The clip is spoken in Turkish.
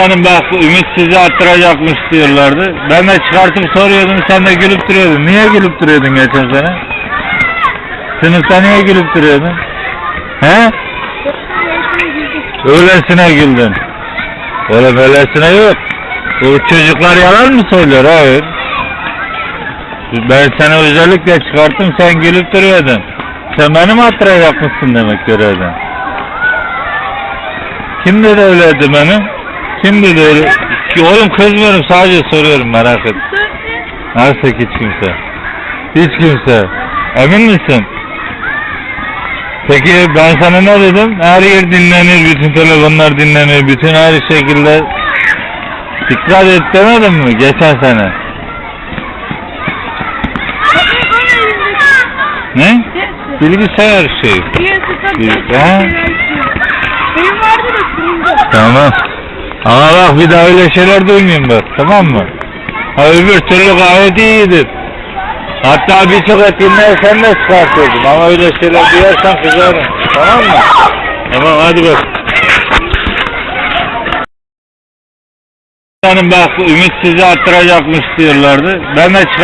Hanım bak Ümit sizi attıracakmış diyorlardı. Ben de çıkartıp soruyordum sen de gülüp duruyordun. Niye gülüp duruyordun geçen sene? Sınıfta niye gülüp duruyordun? He? Öylesine güldün. Öyle böylesine yok. Bu çocuklar yalan mı söylüyor? Hayır. Ben seni özellikle çıkarttım sen gülüp duruyordun. Sen beni mi attıracakmışsın demek görevden. Kim dedi öyleydi benim? Kim dedi öyle? Ki Oğlum kızmıyorum sadece soruyorum merak et. Nasıl hiç kimse? Hiç kimse. Emin misin? Peki ben sana ne dedim? Her yer dinlenir, bütün telefonlar dinlenir, bütün her şekilde dikkat et demedim mi geçen sene? Ne? Bilgisayar şeyi. Ha? Benim vardı da. Tamam. Ama bak bir daha öyle şeyler duymayayım bak tamam mı? Ha öbür türlü gayet iyidir. Hatta birçok etkinliğe sen de çıkartıyordun ama öyle şeyler duyarsan kızarım. Tamam mı? Tamam hadi bak. Hanım bak Ümit sizi diyorlardı. Ben de çıkart